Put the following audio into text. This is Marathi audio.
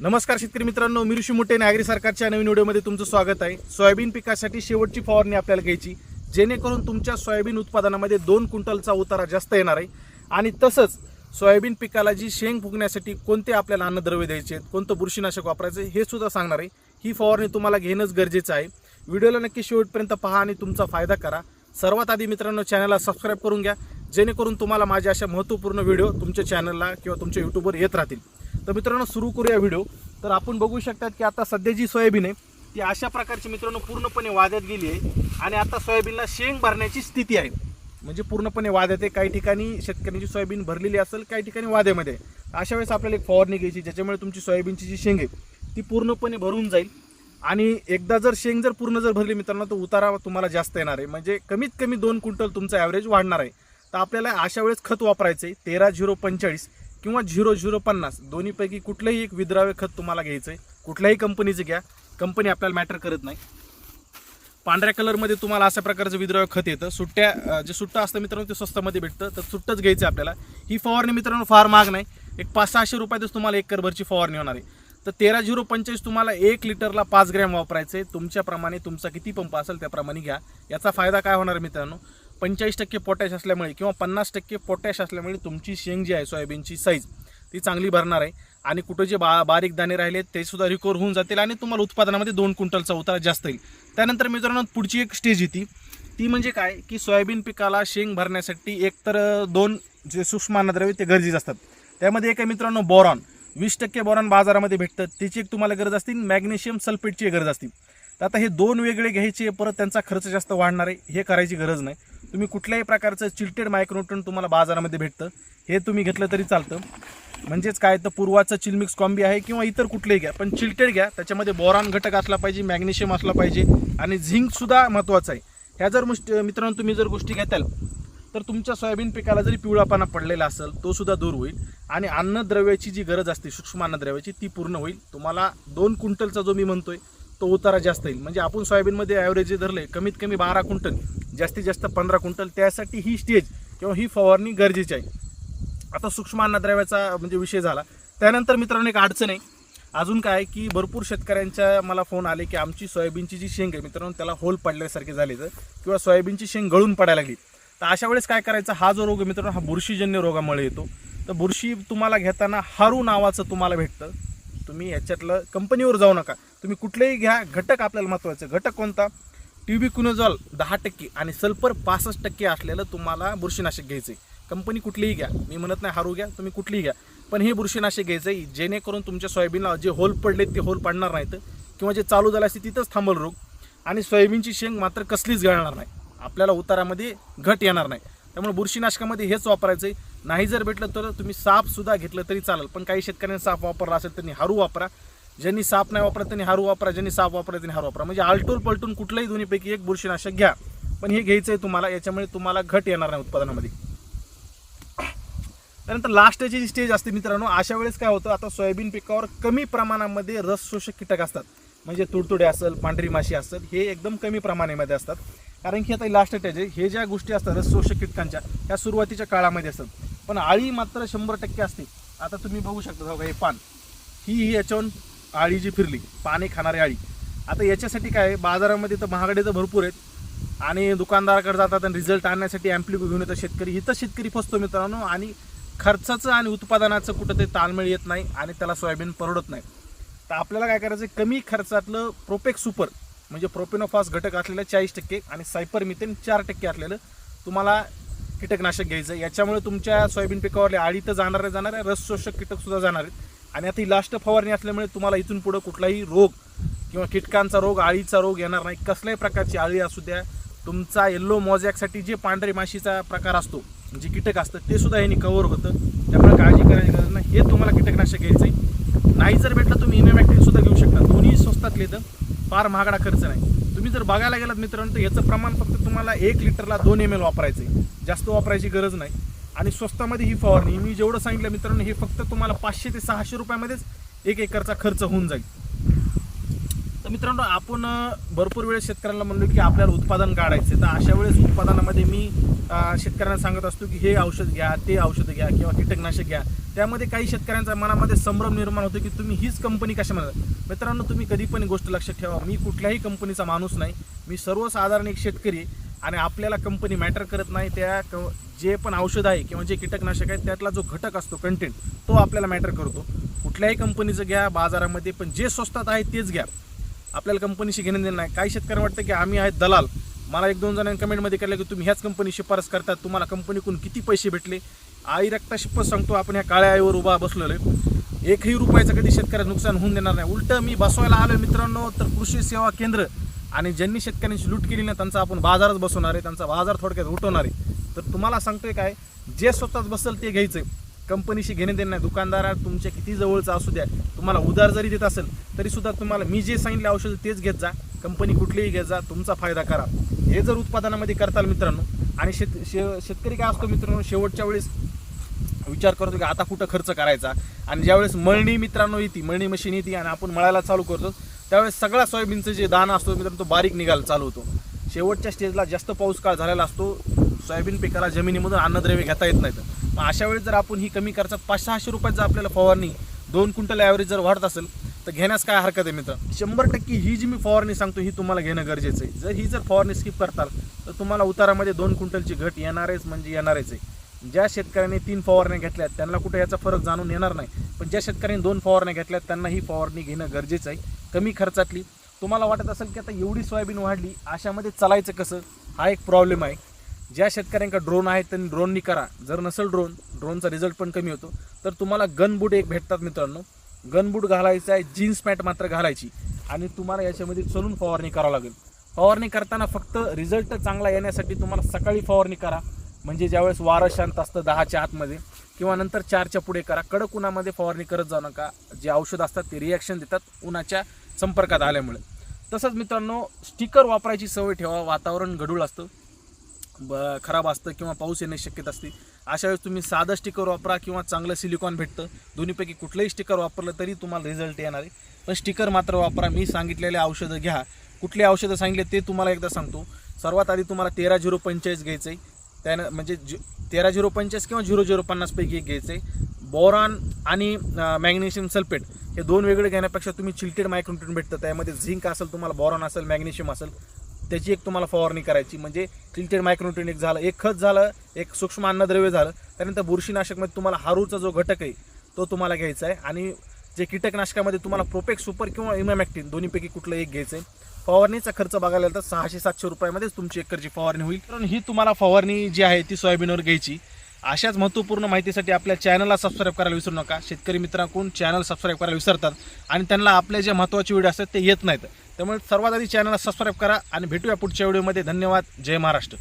नमस्कार शेतकरी मित्रांनो मी ऋषी मोठे नागरी सरकारच्या नवीन व्हिडिओमध्ये तुमचं स्वागत आहे. सोयाबीन पिकासाठी शेवटची फवारणी आपल्याला घ्यायची. जेणेकरून तुमच्या सोयाबीन उत्पादनामध्ये दोन क्विंटलचा उतारा जास्त येणार आहे. आणि तसंच सोयाबीन पिकाला जी शेंग फुगण्यासाठी कोणते आपल्याला अन्नद्रव्य द्यायचे आहेत कोणतं बुरशीनाशक वापरायचं हे सुद्धा सांगणार आहे. ही फवारणी तुम्हाला घेणंच गरजेचं आहे. व्हिडिओला नक्की शेवटपर्यंत पहा आणि तुमचा फायदा करा. सर्वात आधी मित्रांनो चॅनलला सबस्क्राईब करून घ्या. जेणेकरून तुम्हाला माझ्या अशा महत्त्वपूर्ण व्हिडिओ तुमच्या चॅनलला किंवा तुमच्या यूट्यूबवर येत राहतील. तर मित्रांनो सुरू करूया व्हिडिओ तर आपण बघू शकतात की आता सध्या जी सोयाबीन आहे ती अशा प्रकारची मित्रांनो पूर्णपणे वाद्यात गेली आहे आणि आता सोयाबीनला शेंग भरण्याची स्थिती आहे. म्हणजे पूर्णपणे वाद्यात आहे. काही ठिकाणी शेतकऱ्यांची सोयाबीन भरलेली असेल काही ठिकाणी वाद्यामध्ये अशा वेळेस आपल्याला एक फवारणी घ्यायची ज्याच्यामुळे तुमची सोयाबीनची जी शेंग आहे ती पूर्णपणे भरून जाईल. आणि एकदा जर शेंग जर पूर्ण जर भरली मित्रांनो तर उतारा तुम्हाला जास्त येणार आहे. म्हणजे कमीत कमी दोन क्विंटल तुमचा ॲव्हरेज वाढणार आहे. तर आपल्याला अशा वेळेस खत वापरायचं आहे तेरा झिरो पंचेचाळीस किंवा झिरो झिरो पन्नास. दोन्हीपैकी कुठलंही एक विद्राव्य खत तुम्हाला घ्यायचं आहे कुठल्याही कंपनीचं घ्या. कंपनी आपल्याला मॅटर करत नाही. पांढऱ्या कलरमध्ये तुम्हाला अशा प्रकारचं विद्राव्य खत येतं. सुट्ट्या जे सुट्टं असतं मित्रांनो ते स्वस्तामध्ये भेटतं. तर सुट्टंच घ्यायचं आहे आपल्याला. ही फवारणी मित्रांनो फार महाग नाही. एक पाच सहाशे रुपयातच तुम्हाला एक करभरची फवारणी होणार आहे. तर तेरा झिरो पंचेचाळीस तुम्हाला एक लिटरला पाच ग्रॅम वापरायचे तुमच्याप्रमाणे तुमचा किती पंप असेल त्याप्रमाणे घ्या. याचा फायदा काय होणार मित्रांनो? पंचेचाळीस टक्के पोटॅश असल्यामुळे किंवा पन्नास टक्के पोटॅश असल्यामुळे तुमची शेंग जी आहे सोयाबीनची साईज ती चांगली भरणार आहे. आणि कुठं जे बा बारीक दाणे राहिले ते सुद्धा रिकवर होऊन जातील आणि तुम्हाला उत्पादनामध्ये दोन क्विंटलचा उतारा जास्त येईल. त्यानंतर मित्रांनो पुढची एक स्टेज येते ती. म्हणजे काय? की सोयाबीन पिकाला शेंग भरण्यासाठी एकतर दोन जे सूक्ष्म अन्नद्रव्य ते गरजेचे असतात. त्यामध्ये एक आहे मित्रांनो बोरॉन. वीस टक्के बोरॉन बाजारामध्ये भेटतं त्याची एक तुम्हाला गरज असतील मॅग्नेशियम सल्फेटची गरज असतील तर आता हे दोन वेगळे घ्यायचे परत त्यांचा खर्च जास्त वाढणार आहे हे करायची गरज नाही. तुम्ही कुठल्याही प्रकारचं चिल्टेड मायक्रोन्यूट्रन तुम्हाला बाजारामध्ये भेटतं. हे तुम्ही घेतलं तरी चालतं. म्हणजेच काय तर पूर्वाचं चिलमिक्स कॉम्बी आहे किंवा इतर कुठलेही घ्या पण चिल्टेड घ्या. त्याच्यामध्ये बोरॉन घटक असला पाहिजे मॅग्नेशियम असला पाहिजे आणि झिंकसुद्धा महत्त्वाचं आहे. ह्या जर मुष्ट मित्रांनो तुम्ही जर गोष्टी घेताल तर तुमच्या सोयाबीन पिकाला जरी पिवळापणा पडलेला असेल तो सुद्धा दूर होईल. आणि अन्नद्रव्याची जी गरज असते सूक्ष्म अन्नद्रव्याची ती पूर्ण होईल. तुम्हाला दोन क्विंटलचा जो मी म्हणतोय तो उतारा जास्त येईल. म्हणजे आपण सोयाबीनमध्ये ॲव्हरेज धरले कमीत कमी बारा क्विंटल जास्तीत जास्त पंधरा क्विंटल त्यासाठी ही स्टेज किंवा ही फवारणी गरजेची आहे. आता सूक्ष्म अन्नद्रव्याचा म्हणजे विषय झाला. त्यानंतर मित्रांनो एक अडचण आहे. अजून काय की भरपूर शेतकऱ्यांच्या मला फोन आले की आमची सोयाबीनची जी शेंग आहे मित्रांनो त्याला होल पडल्यासारखे झाले तर किंवा सोयाबीनची शेंग गळून पडायला लागली. तर अशा वेळेस काय करायचं? हा जो रोग मित्रांनो हा बुरशीजन्य रोगामुळे येतो. तर बुरशी तुम्हाला घेताना हारू नावाचं तुम्हाला भेटतं. तुम्ही याच्यातलं कंपनीवर जाऊ नका. तुम्ही कुठलेही घ्या घटक आपल्याला महत्त्वाचं घटक कोणता? ट्युबिक्युनोझॉल दहा टक्के आणि सल्फर पासष्ट टक्के असलेलं तुम्हाला बुरशीनाशक घ्यायचं आहे कंपनी कुठलीही घ्या. मी म्हणत नाही हारू घ्या तुम्ही कुठलीही घ्या. पण हे बुरशीनाशक घ्यायचं आहे जेणेकरून तुमच्या सोयाबीनला जे होल पडले ते होल पडणार नाहीत किंवा जे चालू झालं असते तिथंच थांबल रोग. आणि सोयाबीनची शेंग मात्र कसलीच गळणार नाही. आपल्याला उतारामध्ये घट येणार नाही. त्यामुळे बुरशीनाशकामध्ये हेच वापरायचं आहे नाही जर भेटलं तर तुम्ही सापसुद्धा घेतलं तरी चालेल. पण काही शेतकऱ्यांनी साप वापरला असेल त्यांनी हारू वापरा. ज्यांनी साप नाही वापरत त्यांनी हारू वापरा. ज्यांनी साप वापरा त्यांनी हारू वापरा. म्हणजे आलटून पलटून कुठल्याही दोन्हीपैकी एक बुरशीनाशक घ्या. पण हे घ्यायचं आहे तुम्हाला. याच्यामुळे तुम्हाला घट येणार नाही उत्पादनामध्ये. त्यानंतर लास्टची जी स्टेज असते मित्रांनो अशा वेळेस काय होतं? आता सोयाबीन पिकावर कमी प्रमाणामध्ये रस शोषक कीटक असतात. म्हणजे तुडतुडे असेल पांढरी माशी असेल हे एकदम कमी प्रमाणामध्ये असतात. कारण की आता लास्ट स्टेज आहे. हे ज्या गोष्टी असतात रस शोषक कीटकांच्या ह्या सुरुवातीच्या काळामध्ये असतात. पण आळी मात्र शंभर टक्के असते. आता तुम्ही बघू शकता हे पान. ही ही याच्यावरून आळी जी फिरली पाने खाणारी आळी. आता याच्यासाठी काय आहे, बाजारामध्ये तर महागडे तर भरपूर आहेत. आणि दुकानदाराकडे जातात आणि रिझल्ट आणण्यासाठी ॲम्प्लिको घेऊन येतात शेतकरी. इथं शेतकरी फसतो मित्रांनो. आणि खर्चाचं आणि उत्पादनाचं कुठं ते ताळमेळ येत नाही आणि त्याला सोयाबीन परवडत नाही. तर आपल्याला काय करायचं आहे, कमी खर्चातलं प्रोपेक सुपर म्हणजे प्रोपेनोफॉस घटक असलेलं चाळीस टक्के आणि सायपर मिथेन चार टक्के असलेलं तुम्हाला कीटकनाशक घ्यायचं आहे. याच्यामुळे तुमच्या सोयाबीन पिकावरले आळी तर जाणार आहे जाणार आहे रसशोषक कीटकसुद्धा जाणार आहेत. आणि आता ही लास्ट फवारणी असल्यामुळे तुम्हाला इथून पुढं कुठलाही रोग किंवा कीटकांचा रोग आळीचा रोग येणार नाही. कसल्याही प्रकारची आळी असू द्या. तुमचा येल्लो मोजॅकसाठी जे पांढरे माशीचा प्रकार असतो जे कीटक असतं ते सुद्धा यांनी कव्हर होतं. त्यामुळे काळजी करायची गरज नाही. हे तुम्हाला कीटकनाशक घ्यायचं आहे नाही जर भेटलं तुम्ही इमेमॅक्टिन सुद्धा घेऊ शकता. दोन्ही स्वस्तातले तर फार महागडा खर्च नाही. तुम्ही जर बघायला गेलात मित्रांनो तर याचं प्रमाण फक्त तुम्हाला एक लिटरला दोन एम एल वापरायचं आहे जास्त वापरायची गरज नाही. आणि स्वस्तामध्ये ही फवारणी मी जेवढं सांगितलं मित्रांनो हे फक्त तुम्हाला पाचशे ते सहाशे रुपयामध्येच एक एकरचा खर्च होऊन जाईल. तर मित्रांनो आपण भरपूर वेळेस शेतकऱ्यांना म्हणलो की आपल्याला उत्पादन काढायचं तर अशा वेळेस उत्पादनामध्ये मी शेतकऱ्यांना सांगत असतो की हे औषध घ्या ते औषध घ्या किंवा कीटकनाशक घ्या. त्यामध्ये काही शेतकऱ्यांचा मनामध्ये संभ्रम निर्माण होतो की तुम्ही हीच कंपनी कशा म्हणतात मित्रांनो तुम्ही कधी पण गोष्ट लक्षात ठेवा. मी कुठल्याही कंपनीचा माणूस नाही. मी सर्वसाधारण एक शेतकरी आणि आपल्याला कंपनी मॅटर करत नाही. त्या क जे पण औषध आहे किंवा जे कीटकनाशक आहे त्यातला जो घटक असतो कंटेंट तो आपल्याला मॅटर करतो. कुठल्याही कंपनीचं घ्या बाजारामध्ये पण जे स्वस्तात आहे तेच घ्या. आपल्याला कंपनीशी घेणं देणं नाही. काही शेतकऱ्यांना वाटतं की आम्ही आहेत दलाल. मला एक दोन जणांनी कमेंटमध्ये केलं की तुम्ही ह्याच कंपनी शिफारस करतात तुम्हाला कंपनीकडून किती पैसे भेटले? आई रक्ता शिपत सांगतो आपण ह्या काळ्या आईवर उभा बसलेलो आहे. एकही रुपयाचं कधी शेतकऱ्याला नुकसान होऊन देणार नाही. उलटं मी बसवायला आलो मित्रांनो तर कृषी सेवा केंद्र आणि ज्यांनी शेतकऱ्यांची लूट केली ना त्यांचा आपण बाजारच बसवणार आहे त्यांचा बाजार थोडक्यात उठवणार आहे. तर तुम्हाला सांगतोय काय जे स्वतःच बसेल ते घ्यायचं कंपनीशी घेणे देणं नाही. दुकानदारा तुमच्या किती जवळचा असू द्या तुम्हाला उधार जरी देत असेल तरीसुद्धा तुम्हाला मी जे सांगितले औषध तेच घेत जा. कंपनी कुठलीही घेत जा तुमचा फायदा करा. हे जर उत्पादनामध्ये करताल मित्रांनो आणि शेत शे शेतकरी काय असतो मित्रांनो शेवटच्या वेळेस विचार करतो की आता कुठं खर्च करायचा? आणि ज्यावेळेस मळणी मित्रांनो येते मळणी मशीन येते आणि आपण मळायला चालू करतो त्यावेळेस सगळा सोयाबीनचं जे दाणा असतो मित्रांनो तो बारीक निघायला चालू होतो. शेवटच्या स्टेजला जास्त पाऊस काळ झालेला असतो सोयाबीन पिकाला जमिनीमधून अन्नद्रव्य घेता येत नाहीत. मग अशा वेळेस जर आपण ही कमी खर्चात पाच सहाशे रुपयात जर आपल्याला फवारणी दोन क्विंटल ॲव्हरेज जर वाढत असेल तर घेण्यास काय हरकत आहे मित्र? शंभर टक्के ही जी मी फवारणी सांगतो ही तुम्हाला घेणं गरजेचं आहे. जर ही जर फवारणी स्किप करताल तर तुम्हाला उतारामध्ये दोन क्विंटलची घट येणारच म्हणजे येणारच आहे. ज्या शेतकऱ्यांनी तीन फवारण्या घेतल्यात त्यांना कुठे याचा फरक जाणून येणार नाही. पण ज्या शेतकऱ्यांनी दोन फवारण्या घेतल्यात त्यांना ही फवारणी घेणं गरजेचं आहे. कमी खर्चातली तुम्हाला वाटत असेल की आता एवढी सोयाबीन वाढली अशामध्ये चालायचं कसं? हा एक प्रॉब्लेम आहे. ज्या शेतकऱ्यांका ड्रोन आहे त्यांनी ड्रोननी करा. जर नसेल ड्रोन ड्रोनचा रिझल्ट पण कमी होतो. तर तुम्हाला गनबूट एक भेटतात मित्रांनो. गनबूट घालायचा आहे जीन्स पॅन्ट मात्र घालायची. आणि तुम्हाला याच्यामध्ये चलून फवारणी करावं लागेल. फवारणी करताना फक्त रिझल्ट चांगला येण्यासाठी तुम्हाला सकाळी फवारणी करा. म्हणजे ज्यावेळेस वारं शांत असतं दहाच्या आतमध्ये किंवा नंतर चारच्या पुढे करा. कडक उन्हामध्ये फवारणी करत जाऊ नका. जे औषध असतात ते रिॲक्शन देतात उन्हाच्या संपर्कात आल्यामुळे. तसंच मित्रांनो स्टिकर वापरायची सवय ठेवा. वातावरण गढूळ असतं. ब खराब असतं किंवा पाऊस येण्याची शक्यता असते. अशा वेळेस तुम्ही साधं स्टिकर वापरा किंवा चांगलं सिलिकॉन भेटतं. दोन्हीपैकी कुठलंही स्टिकर वापरलं तरी तुम्हाला रिझल्ट येणार आहे. पण स्टिकर मात्र वापरा. मी सांगितलेले औषधं घ्या. कुठले औषधं सांगितले ते तुम्हाला एकदा सांगतो. सर्वात आधी तुम्हाला तेरा झिरो पंचेचाळीस घ्यायचं आहे त्यानं म्हणजे जि तेरा झिरो पंचेचाळीस किंवा झिरो झिरो पन्नासपैकी एक घ्यायचं आहे बोरॉन आणि मॅग्नेशियम सल्फेट हे दोन वेगळे घेण्यापेक्षा तुम्ही चिल्टेड मायक्रोन्यूट्रन भेटतं. त्यामध्ये झिंक असेल तुम्हाला बोरॉन असेल मॅग्नेशियम असेल. त्याची एक तुम्हाला फवारणी करायची. म्हणजे टिल्टेड मायक्रोन्यूट्रन एक झालं एक खत झालं एक सूक्ष्म अन्नद्रव्य झालं त्यानंतर बुरशीनाशकमध्ये तुम्हाला हारूचा जो घटक आहे तो तुम्हाला घ्यायचा आहे. आणि जे कीटकनाशकामध्ये तुम्हाला प्रोपेक सुपर किंवा इमॅमॅक्टिन दोन्हीपैकी कुठलं एक घ्यायचं आहे. फवारणीचा खर्च बघायला तर सहाशे सातशे रुपयामध्येच तुमची एकरची फवारणी होईल. कारण ही तुम्हाला फवारणी जी आहे ती सोयाबीनवर घ्यायची. अशाच महत्त्वपूर्ण माहितीसाठी आपल्या चॅनलला सबस्क्राईब करायला विसरू नका. शेतकरी मित्रांकडून चॅनल सबस्क्राईब करायला विसरतात आणि त्यांना आपले जे महत्त्वाचे व्हिडिओ असतात ते येत नाहीत. त्यामुळे सर्वात आधी चॅनलला सबस्क्राईब करा आणि भेटूया पुढच्या व्हिडिओमध्ये धन्यवाद. जय महाराष्ट्र.